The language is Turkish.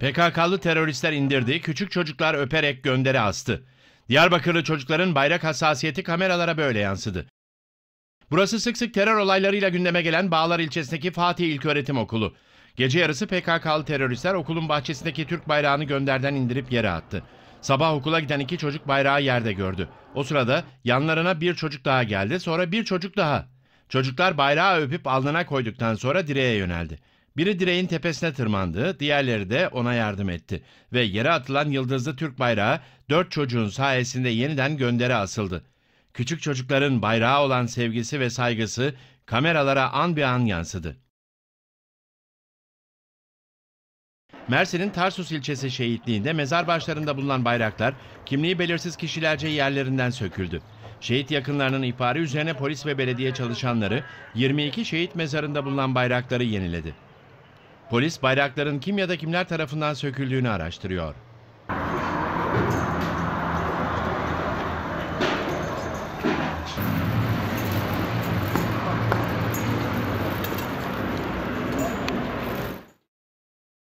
PKK'lı teröristler indirdi, küçük çocuklar öperek gönderi astı. Diyarbakırlı çocukların bayrak hassasiyeti kameralara böyle yansıdı. Burası sık sık terör olaylarıyla gündeme gelen Bağlar ilçesindeki Fatih İlköğretim Okulu. Gece yarısı PKK'lı teröristler okulun bahçesindeki Türk bayrağını gönderden indirip yere attı. Sabah okula giden iki çocuk bayrağı yerde gördü. O sırada yanlarına bir çocuk daha geldi, sonra bir çocuk daha. Çocuklar bayrağı öpüp alnına koyduktan sonra direğe yöneldi. Biri direğin tepesine tırmandı, diğerleri de ona yardım etti. Ve yere atılan yıldızlı Türk bayrağı dört çocuğun sayesinde yeniden göndere asıldı. Küçük çocukların bayrağı olan sevgisi ve saygısı kameralara an bir an yansıdı. Mersin'in Tarsus ilçesi şehitliğinde mezar başlarında bulunan bayraklar kimliği belirsiz kişilerce yerlerinden söküldü. Şehit yakınlarının ihbarı üzerine polis ve belediye çalışanları 22 şehit mezarında bulunan bayrakları yeniledi. Polis bayrakların kim ya da kimler tarafından söküldüğünü araştırıyor.